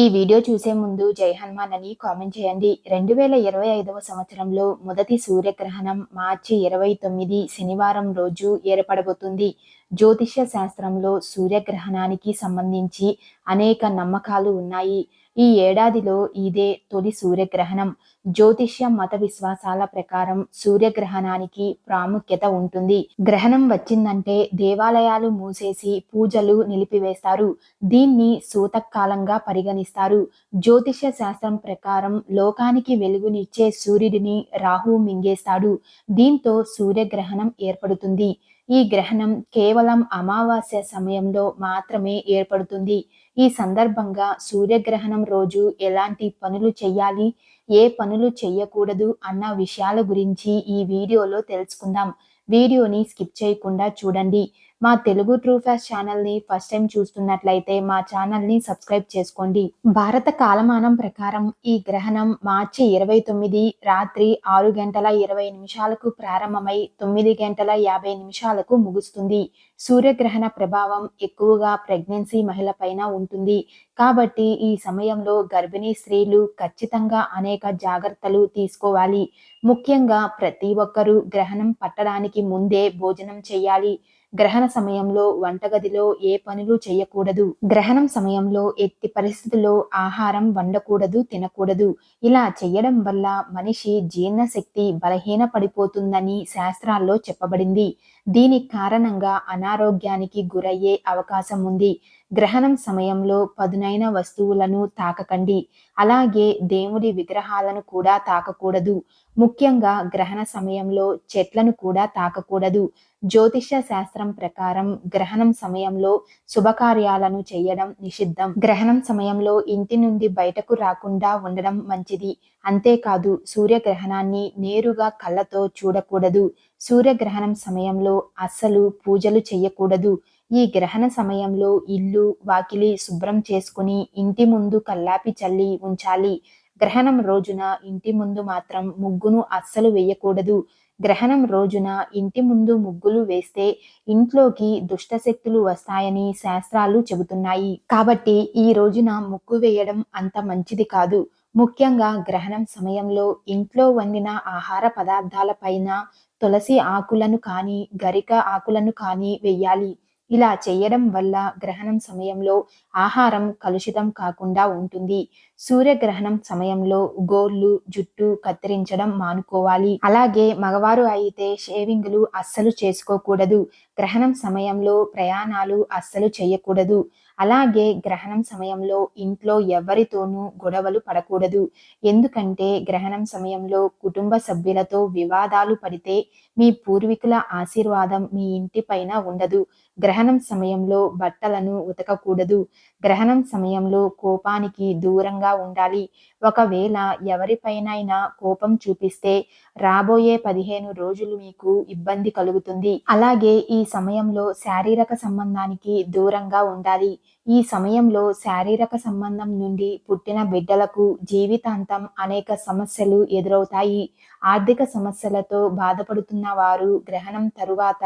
ఈ వీడియో చూసే ముందు జై హనుమాన్ అని కామెంట్ చేయండి. రెండు వేల ఇరవై ఐదవ సంవత్సరంలో మొదటి సూర్యగ్రహణం మార్చి ఇరవై తొమ్మిది శనివారం రోజు ఏర్పడబోతుంది. జ్యోతిష్య శాస్త్రంలో సూర్యగ్రహణానికి సంబంధించి అనేక నమ్మకాలు ఉన్నాయి. ఈ ఏడాదిలో ఇదే తొలి సూర్యగ్రహణం. జ్యోతిష్య మత విశ్వాసాల ప్రకారం సూర్యగ్రహణానికి ప్రాముఖ్యత ఉంటుంది. గ్రహణం వచ్చిందంటే దేవాలయాలు మూసేసి పూజలు నిలిపివేస్తారు. దీన్ని సూతకాలంగా పరిగణిస్తారు. జ్యోతిష్య శాస్త్రం ప్రకారం లోకానికి వెలుగునిచ్చే సూర్యుడిని రాహు మింగేస్తాడు. దీంతో సూర్యగ్రహణం ఏర్పడుతుంది. ఈ గ్రహణం కేవలం అమావాస్య సమయంలో మాత్రమే ఏర్పడుతుంది. ఈ సందర్భంగా సూర్యగ్రహణం రోజు ఎలాంటి పనులు చేయాలి ఏ పనులు చేయకూడదు అన్న విషయాల గురించి ఈ వీడియోలో తెలుసుకుందాం. వీడియోని స్కిప్ చేయకుండా చూడండి. మా తెలుగు ట్రూ ఫాస్ట్ ఛానల్ని ఫస్ట్ టైం చూస్తున్నట్లయితే మా ఛానల్ని సబ్స్క్రైబ్ చేసుకోండి. భారత కాలమానం ప్రకారం ఈ గ్రహణం మార్చి ఇరవై తొమ్మిది రాత్రి ఆరు గంటల ఇరవై నిమిషాలకు ప్రారంభమై తొమ్మిది గంటల యాభై నిమిషాలకు ముగుస్తుంది. సూర్యగ్రహణ ప్రభావం ఎక్కువగా ప్రెగ్నెన్సీ మహిళపైన ఉంటుంది. కాబట్టి ఈ సమయంలో గర్భిణీ స్త్రీలు ఖచ్చితంగా అనేక జాగ్రత్తలు తీసుకోవాలి. ముఖ్యంగా ప్రతి ఒక్కరూ గ్రహణం పట్టడానికి ముందే భోజనం చేయాలి. గ్రహణ సమయంలో వంటగదిలో ఏ పనులు చేయకూడదు. గ్రహణం సమయంలో ఎట్టి పరిస్థితుల్లో ఆహారం వండకూడదు తినకూడదు. ఇలా చేయడం వల్ల మనిషి జీర్ణశక్తి బలహీన పడిపోతుందని శాస్త్రాల్లో చెప్పబడింది. దీని కారణంగా అనారోగ్యానికి గురయ్యే అవకాశం ఉంది. గ్రహణం సమయంలో పదునైన వస్తువులను తాకకండి. అలాగే దేవుడి విగ్రహాలను కూడా తాకకూడదు. ముఖ్యంగా గ్రహణ సమయంలో చెట్లను కూడా తాకకూడదు. జ్యోతిష శాస్త్రం ప్రకారం గ్రహణం సమయంలో శుభకార్యాలను చేయడం నిషిద్ధం. గ్రహణం సమయంలో ఇంటి నుండి బయటకు రాకుండా ఉండడం మంచిది. అంతేకాదు సూర్యగ్రహణాన్ని నేరుగా కళ్ళతో చూడకూడదు. సూర్యగ్రహణం సమయంలో అస్సలు పూజలు చేయకూడదు ఈ గ్రహణ సమయంలో ఇల్లు వాకిలి శుభ్రం చేసుకుని ఇంటి ముందు కల్లాపి చల్లి ఉంచాలి. గ్రహణం రోజున ఇంటి ముందు మాత్రం ముగ్గును అస్సలు వేయకూడదు. గ్రహణం రోజున ఇంటి ముందు ముగ్గులు వేస్తే ఇంట్లోకి దుష్టశక్తులు వస్తాయని శాస్త్రాలు చెబుతున్నాయి. కాబట్టి ఈ రోజున ముగ్గు వేయడం అంత మంచిది కాదు. ముఖ్యంగా గ్రహణం సమయంలో ఇంట్లో వండిన ఆహార పదార్థాల పైన తులసి ఆకులను కానీ గరిక ఆకులను కానీ వెయ్యాలి. ఇలా చేయడం వల్ల గ్రహణం సమయంలో ఆహారం కలుషితం కాకుండా ఉంటుంది. సూర్యగ్రహణం సమయంలో గోర్లు జుట్టు కత్తిరించడం మానుకోవాలి. అలాగే మగవారు అయితే షేవింగ్లు అస్సలు చేసుకోకూడదు. గ్రహణం సమయంలో ప్రయాణాలు అస్సలు చేయకూడదు. అలాగే గ్రహణం సమయంలో ఇంట్లో ఎవరితోనూ గొడవలు పడకూడదు. ఎందుకంటే గ్రహణం సమయంలో కుటుంబ సభ్యులతో వివాదాలు పడితే మీ పూర్వీకుల ఆశీర్వాదం మీ ఇంటి పైన ఉండదు. గ్రహణం సమయంలో బట్టలను ఉతకకూడదు. గ్రహణం సమయంలో కోపానికి దూరంగా ఉండాలి. ఒకవేళ ఎవరిపైనైనా కోపం చూపిస్తే రాబోయే పదిహేను రోజులు మీకు ఇబ్బంది కలుగుతుంది. అలాగే ఈ సమయంలో శారీరక సంబంధానికి దూరంగా ఉండాలి. ఈ సమయంలో శారీరక సంబంధం నుండి పుట్టిన బిడ్డలకు జీవితాంతం అనేక సమస్యలు ఎదురవుతాయి. ఆర్థిక సమస్యలతో బాధపడుతున్న వారు గ్రహణం తరువాత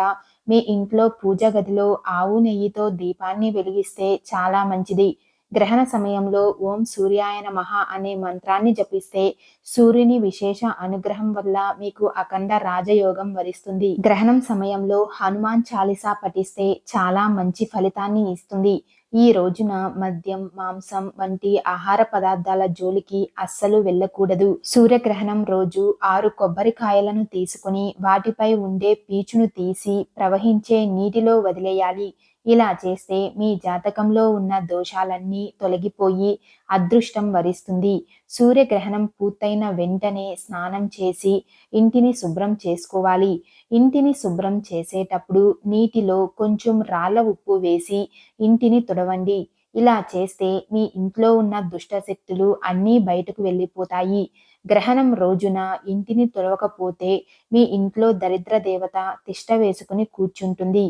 మీ ఇంట్లో పూజ గదిలో ఆవు నెయ్యితో దీపాన్ని వెలిగిస్తే చాలా మంచిది. గ్రహణ సమయంలో ఓం సూర్యాయన మహా అనే మంత్రాన్ని జపిస్తే సూర్యుని విశేష అనుగ్రహం వల్ల మీకు అఖండ రాజయోగం వరిస్తుంది. గ్రహణం సమయంలో హనుమాన్ చాలీసా పఠిస్తే చాలా మంచి ఫలితాన్ని ఇస్తుంది. ఈ రోజున మద్యం మాంసం వంటి ఆహార పదార్థాల జోలికి అస్సలు వెళ్ళకూడదు. సూర్యగ్రహణం రోజు ఆరు కొబ్బరికాయలను తీసుకుని వాటిపై ఉండే పీచును తీసి ప్రవహించే నీటిలో వదిలేయాలి. ఇలా చేస్తే మీ జాతకంలో ఉన్న దోషాలన్నీ తొలగిపోయి అదృష్టం వరిస్తుంది. సూర్యగ్రహణం పూర్తయిన వెంటనే స్నానం చేసి ఇంటిని శుభ్రం చేసుకోవాలి. ఇంటిని శుభ్రం చేసేటప్పుడు నీటిలో కొంచెం రాళ్ళ ఉప్పు వేసి ఇంటిని తుడవండి. ఇలా చేస్తే మీ ఇంట్లో ఉన్న దుష్ట శక్తులు అన్నీ బయటకు వెళ్ళిపోతాయి. గ్రహణం రోజున ఇంటిని తొలవకపోతే మీ ఇంట్లో దరిద్ర దేవత తిష్ట వేసుకుని కూర్చుంటుంది.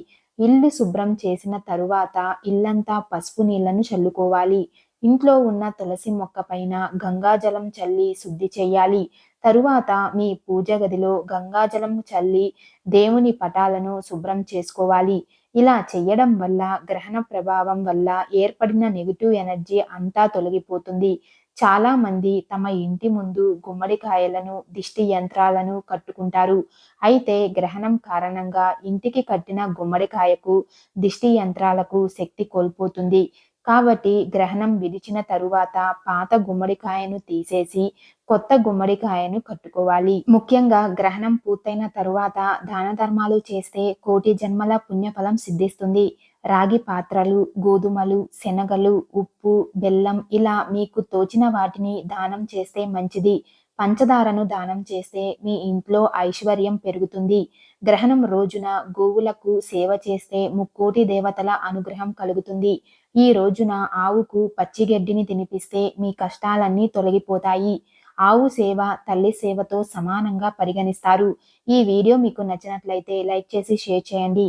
ఇల్లు శుభ్రం చేసిన తరువాత ఇల్లంతా పసుపు నీళ్ళను చల్లుకోవాలి. ఇంట్లో ఉన్న తులసి మొక్క పైన గంగాజలం చల్లి శుద్ధి చేయాలి. తరువాత మీ పూజ గదిలో గంగాజలం చల్లి దేవుని పటాలను శుభ్రం చేసుకోవాలి. ఇలా చేయడం వల్ల గ్రహణ ప్రభావం వల్ల ఏర్పడిన నెగిటివ్ ఎనర్జీ అంతా తొలగిపోతుంది. చాలా మంది తమ ఇంటి ముందు గుమ్మడికాయలను దిష్టి యంత్రాలను కట్టుకుంటారు. అయితే గ్రహణం కారణంగా ఇంటికి కట్టిన గుమ్మడికాయకు దిష్టి యంత్రాలకు శక్తి కోల్పోతుంది. కాబట్టి గ్రహణం విడిచిన తరువాత పాత గుమ్మడికాయను తీసేసి కొత్త గుమ్మడికాయను కట్టుకోవాలి. ముఖ్యంగా గ్రహణం పూర్తయిన తరువాత దాన ధర్మాలు చేస్తే కోటి జన్మల పుణ్యఫలం సిద్ధిస్తుంది. రాగి పాత్రలు గోధుమలు శనగలు ఉప్పు బెల్లం ఇలా మీకు తోచిన వాటిని దానం చేస్తే మంచిది. పంచదారను దానం చేస్తే మీ ఇంట్లో ఐశ్వర్యం పెరుగుతుంది. గ్రహణం రోజున గోవులకు సేవ చేస్తే ముక్కోటి దేవతల అనుగ్రహం కలుగుతుంది. ఈ రోజున ఆవుకు పచ్చిగడ్డిని తినిపిస్తే మీ కష్టాలన్నీ తొలగిపోతాయి. ఆవు సేవ తల్లి సేవతో సమానంగా పరిగణిస్తారు. ఈ వీడియో మీకు నచ్చినట్లయితే లైక్ చేసి షేర్ చేయండి.